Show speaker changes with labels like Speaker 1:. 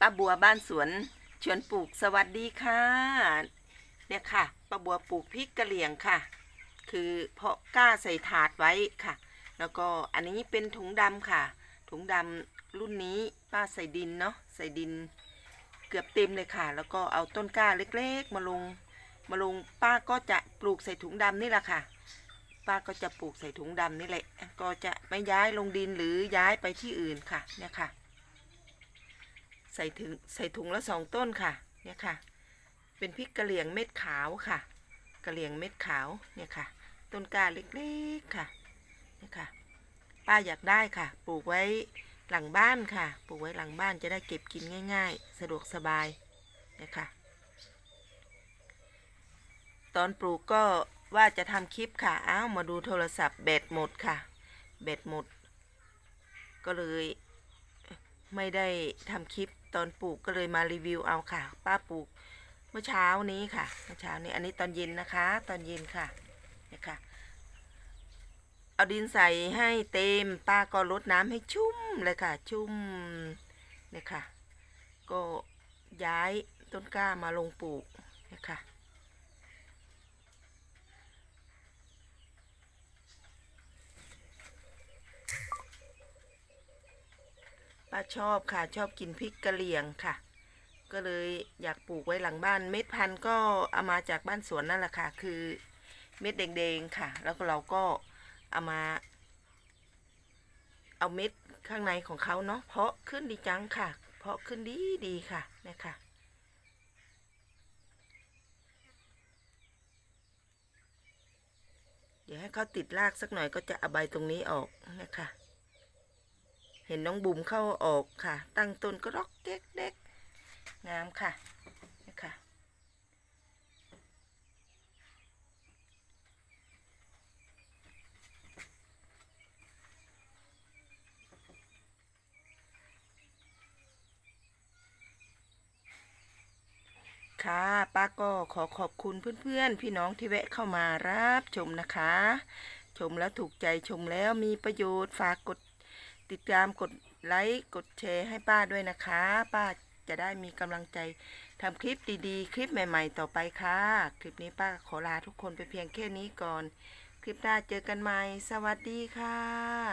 Speaker 1: ป้าบัวบ้านสวนชวนปลูกสวัสดีค่ะ เนี่ยค่ะป้าบัวปลูกพริกกะเหรี่ยงค่ะ คือเพาะก้าใส่ถาดไว้ค่ะ แล้วก็อันนี้เป็นถุงดำค่ะ ถุงดำรุ่นนี้ป้าใส่ดินเนาะใส่ดินเกือบเต็มเลยค่ะ แล้วก็เอาต้นกล้าเล็กๆ มาลงมาลงป้าก็จะปลูกใส่ถุงดำนี่แหละค่ะ ป้าก็จะปลูกใส่ถุงดำนี่แหละ ก็จะไม่ย้ายลงดินหรือย้ายไปที่อื่นค่ะเนี่ยค่ะ ใส่ถึงใส่ถุงละสองต้นค่ะ เนี่ยค่ะ เป็นพริกกะเหรี่ยงเม็ดขาวค่ะกะเหรี่ยงเม็ดขาว เนี่ยค่ะ ต้นกาเล็กๆค่ะ เนี่ยค่ะ ป้าอยากได้ค่ะ ปลูกไว้หลังบ้านค่ะ ปลูกไว้หลังบ้านจะได้เก็บกินง่าย ๆ สะดวกสบาย เนี่ยค่ะ ตอนปลูกก็ว่าจะทำคลิปค่ะ อ้าว มาดูโทรศัพท์แบตหมดค่ะ แบตหมด ก็เลยไม่ได้ทำคลิป ตอนปลูกก็เลยมารีวิวเอาค่ะ ป้าปลูกเมื่อเช้านี้ค่ะเมื่อเช้านี้อันนี้ตอนเย็นนะคะ ตอนเย็นค่ะเนี่ยค่ะ เอาดินใส่ให้เต็มป้าก็รดน้ำให้ชุ่มเลยค่ะ ชุ่มเนี่ยค่ะ ก็ย้ายต้นกล้ามาลงปลูกเนี่ยค่ะ ป้าชอบค่ะ ชอบกินพริกกะเหรี่ยงค่ะ ก็เลยอยากปลูกไว้หลังบ้าน เม็ดพันธุ์ก็เอามาจากบ้านสวนนั่นแหละค่ะ คือเม็ดแดงๆค่ะ แล้วก็เราก็เอามา เอาเม็ดข้างในของเขาเนาะเพาะขึ้นดีจังค่ะ เพาะขึ้นดีดีค่ะเนี่ยค่ะเดี๋ยวให้เขาติดรากสักหน่อยก็จะเอาใบตรงนี้ออกนะคะ เห็นน้องบุ๋มเข้าออกค่ะ ตั้งต้นก็รอกเด็กเด็กงามค่ะนี่ค่ะ ค่ะป้าก็ขอขอบคุณเพื่อนๆ พี่น้องที่แวะเข้ามารับชมนะคะ ชมแล้วถูกใจชมแล้วมีประโยชน์ฝากกด ติดตามกดไลค์กดแชร์ให้ป้าด้วยนะคะ ป้าจะได้มีกำลังใจทำคลิปดีๆ คลิปใหม่ ๆ ต่อไปค่ะ คลิปนี้ป้าขอลาทุกคนไปเพียงแค่นี้ก่อน คลิปหน้าเจอกันใหม่ สวัสดีค่ะ